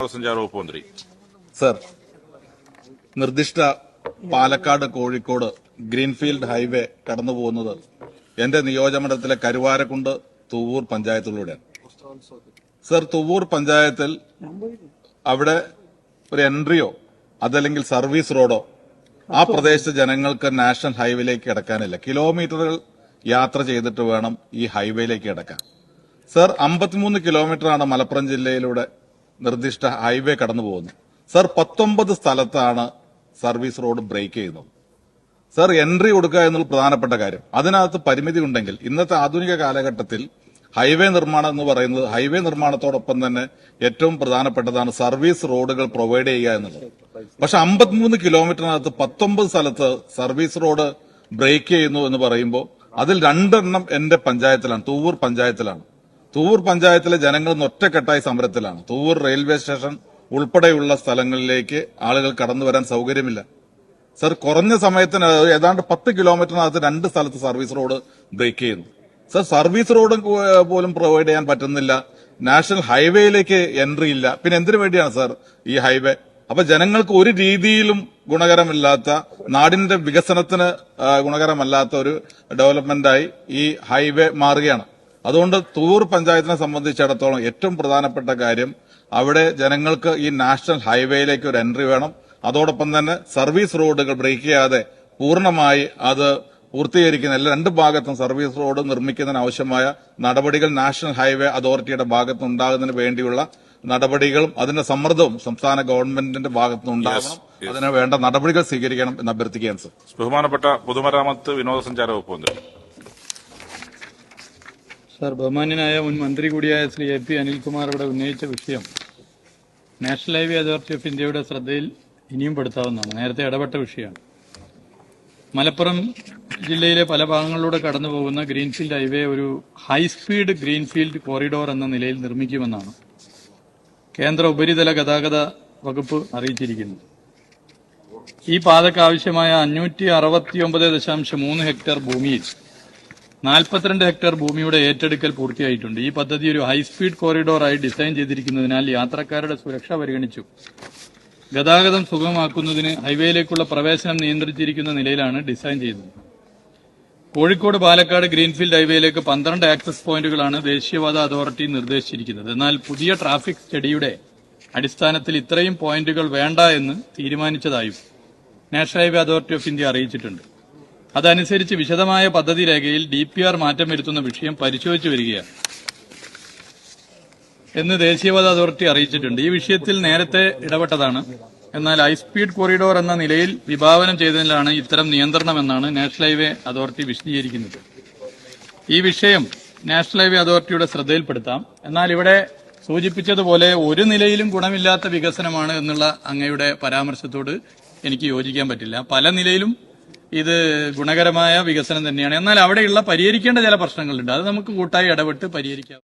വിനോദസഞ്ചാര വകുപ്പ് മന്ത്രി. സർ നിർദ്ദിഷ്ട പാലക്കാട് കോഴിക്കോട് ഗ്രീൻഫീൽഡ് ഹൈവേ കടന്നു പോകുന്നത് എന്റെ നിയോജകമണ്ഡലത്തിലെ കരുവാരക്കുണ്ട് തുവൂർ പഞ്ചായത്തിലൂടെയാണ്. സർ തുവൂർ പഞ്ചായത്തിൽ അവിടെ ഒരു എൻട്രിയോ അതല്ലെങ്കിൽ സർവീസ് റോഡോ ആ പ്രദേശത്തെ ജനങ്ങൾക്ക് നാഷണൽ ഹൈവേയിലേക്ക് കിടക്കാനില്ല. കിലോമീറ്ററുകൾ യാത്ര ചെയ്തിട്ട് വേണം ഈ ഹൈവേയിലേക്ക് കിടക്കാൻ. സർ അമ്പത്തിമൂന്ന് കിലോമീറ്ററാണ് മലപ്പുറം ജില്ലയിലൂടെ നിർദ്ദിഷ്ട ഹൈവേ കടന്നു പോകുന്നു. സർ പത്തൊമ്പത് സ്ഥലത്താണ് സർവീസ് റോഡ് ബ്രേക്ക് ചെയ്യുന്നത് സർ എൻട്രി കൊടുക്കുക എന്നുള്ള പ്രധാനപ്പെട്ട കാര്യം. അതിനകത്ത് പരിമിതി ഉണ്ടെങ്കിൽ ഇന്നത്തെ ആധുനിക കാലഘട്ടത്തിൽ ഹൈവേ നിർമ്മാണം എന്ന് പറയുന്നത് ഹൈവേ നിർമ്മാണത്തോടൊപ്പം തന്നെ ഏറ്റവും പ്രധാനപ്പെട്ടതാണ് സർവീസ് റോഡുകൾ പ്രൊവൈഡ് ചെയ്യുക എന്നുള്ളത്. പക്ഷെ അമ്പത്തിമൂന്ന് കിലോമീറ്ററിനകത്ത് പത്തൊമ്പത് സ്ഥലത്ത് സർവീസ് റോഡ് ബ്രേക്ക് ചെയ്യുന്നു എന്ന് പറയുമ്പോൾ അതിൽ രണ്ടെണ്ണം എന്റെ പഞ്ചായത്തിലാണ് തൂവൂർ പഞ്ചായത്തിലാണ്. തൂവൂർ പഞ്ചായത്തിലെ ജനങ്ങൾ ഒറ്റക്കെട്ടായി സമരത്തിലാണ്. തൂവൂർ റെയിൽവേ സ്റ്റേഷൻ ഉൾപ്പെടെയുള്ള സ്ഥലങ്ങളിലേക്ക് ആളുകൾ കടന്നു വരാൻ സൗകര്യമില്ല. സർ കുറഞ്ഞ സമയത്തിന് ഏതാണ്ട് പത്ത് കിലോമീറ്ററിനകത്ത് രണ്ട് സ്ഥലത്ത് സർവീസ് റോഡ് ബ്രേക്ക് ചെയ്യുന്നു. സർ സർവീസ് റോഡ് പോലും പ്രൊവൈഡ് ചെയ്യാൻ പറ്റുന്നില്ല. നാഷണൽ ഹൈവേയിലേക്ക് എൻട്രി ഇല്ല. പിന്നെ എന്തിനു വേണ്ടിയാണ് സർ ഈ ഹൈവേ? അപ്പൊ ജനങ്ങൾക്ക് ഒരു രീതിയിലും ഗുണകരമില്ലാത്ത നാടിന്റെ വികസനത്തിന് ഗുണകരമല്ലാത്ത ഒരു ഡെവലപ്മെന്റായി ഈ ഹൈവേ മാറുകയാണ്. അതുകൊണ്ട് തൂർ പഞ്ചായത്തിനെ സംബന്ധിച്ചിടത്തോളം ഏറ്റവും പ്രധാനപ്പെട്ട കാര്യം അവിടെ ജനങ്ങൾക്ക് ഈ നാഷണൽ ഹൈവേയിലേക്ക് ഒരു എൻട്രി വേണം. അതോടൊപ്പം തന്നെ സർവീസ് റോഡുകൾ ബ്രേക്ക് ചെയ്യാതെ പൂർണമായി അത് പൂർത്തീകരിക്കുന്ന എല്ലാ രണ്ട് ഭാഗത്തും സർവീസ് റോഡ് നിർമ്മിക്കുന്നതിന് ആവശ്യമായ നടപടികൾ നാഷണൽ ഹൈവേ അതോറിറ്റിയുടെ ഭാഗത്ത് ഉണ്ടാകുന്നതിന് വേണ്ടിയുള്ള നടപടികളും അതിന്റെ സമ്മർദ്ദവും സംസ്ഥാന ഗവൺമെന്റിന്റെ ഭാഗത്തുനിന്ന് ഉണ്ടാകണം അതിന് വേണ്ട നടപടികൾ സ്വീകരിക്കണം എന്ന് അഭ്യർത്ഥിക്കുകയാണ് സർ. ബഹുമാനപ്പെട്ട പൊതുമരാമത്ത് വിനോദസഞ്ചാര വകുപ്പ് മന്ത്രി. സാർ ബഹുമാന്യനായ മുൻ മന്ത്രി കൂടിയായ ശ്രീ എ പി അനിൽകുമാർ ഇവിടെ ഉന്നയിച്ച വിഷയം നാഷണൽ ഹൈവേ അതോറിറ്റി ഓഫ് ഇന്ത്യയുടെ ശ്രദ്ധയിൽ ഇനിയും പെടുത്താവുന്നതാണ്. നേരത്തെ ഇടപെട്ട വിഷയമാണ്. മലപ്പുറം ജില്ലയിലെ പല ഭാഗങ്ങളിലൂടെ കടന്നു പോകുന്ന ഗ്രീൻഫീൽഡ് ഹൈവേ ഒരു ഹൈസ്പീഡ് ഗ്രീൻഫീൽഡ് കോറിഡോർ എന്ന നിലയിൽ നിർമ്മിക്കുമെന്നാണ് കേന്ദ്ര ഉപരിതല ഗതാഗത വകുപ്പ് അറിയിച്ചിരിക്കുന്നത്. ഈ പാതയ്ക്ക് ആവശ്യമായ അഞ്ഞൂറ്റി അറുപത്തിയൊമ്പത് ദശാംശം മൂന്ന് ഹെക്ടർ ഭൂമിയിൽ നാൽപ്പത്തിരണ്ട് ഹെക്ടർ ഭൂമിയുടെ ഏറ്റെടുക്കൽ പൂർത്തിയായിട്ടുണ്ട്. ഈ പദ്ധതി ഒരു ഹൈസ്പീഡ് കോറിഡോറായി ഡിസൈൻ ചെയ്തിരിക്കുന്നതിനാൽ യാത്രക്കാരുടെ സുരക്ഷ പരിഗണിച്ചു. ഗതാഗതം സുഗമമാക്കുന്നതിന് ഹൈവേയിലേക്കുള്ള പ്രവേശനം നിയന്ത്രിച്ചിരിക്കുന്ന നിലയിലാണ് ഡിസൈൻ ചെയ്തത്. കോഴിക്കോട് പാലക്കാട് ഗ്രീൻഫീൽഡ് ഹൈവേയിലേക്ക് പന്ത്രണ്ട് ആക്സസ് പോയിന്റുകളാണ് ദേശീയപാത അതോറിറ്റി നിർദ്ദേശിച്ചിരിക്കുന്നത്. എന്നാൽ പുതിയ ട്രാഫിക് സ്റ്റഡിയുടെ അടിസ്ഥാനത്തിൽ ഇത്രയും പോയിന്റുകൾ വേണ്ട എന്ന് തീരുമാനിച്ചതായും national highway authority of India അറിയിച്ചിട്ടുണ്ട്. അതനുസരിച്ച് വിശദമായ പദ്ധതി രേഖയിൽ ഡി പി ആർ മാറ്റം വരുത്തുന്ന വിഷയം പരിശോധിച്ചു വരികയാണ്. എന്ന് ദേശീയപാത അതോറിറ്റി അറിയിച്ചിട്ടുണ്ട്. ഈ വിഷയത്തിൽ നേരത്തെ ഇടപെട്ടതാണ്. എന്നാൽ ഹൈസ്പീഡ് കോറിഡോർ എന്ന നിലയിൽ വിഭാവനം ചെയ്തതിലാണ് ഇത്തരം നിയന്ത്രണമെന്നാണ് നാഷണൽ ഹൈവേ അതോറിറ്റി വിശദീകരിക്കുന്നത്. ഈ വിഷയം നാഷണൽ ഹൈവേ അതോറിറ്റിയുടെ ശ്രദ്ധയിൽപ്പെടുത്താം. എന്നാൽ ഇവിടെ സൂചിപ്പിച്ചതുപോലെ ഒരു നിലയിലും ഗുണമില്ലാത്ത വികസനമാണ് എന്നുള്ള അങ്ങയുടെ പരാമർശത്തോട് എനിക്ക് യോജിക്കാൻ പറ്റില്ല. പല നിലയിലും ഇത് ഗുണകരമായ വികസനം തന്നെയാണ്. എന്നാൽ അവിടെയുള്ള പരിഹരിക്കേണ്ട ചില പ്രശ്നങ്ങളുണ്ട്. അത് നമുക്ക് കൂട്ടായി ഇടപെട്ട് പരിഹരിക്കാം.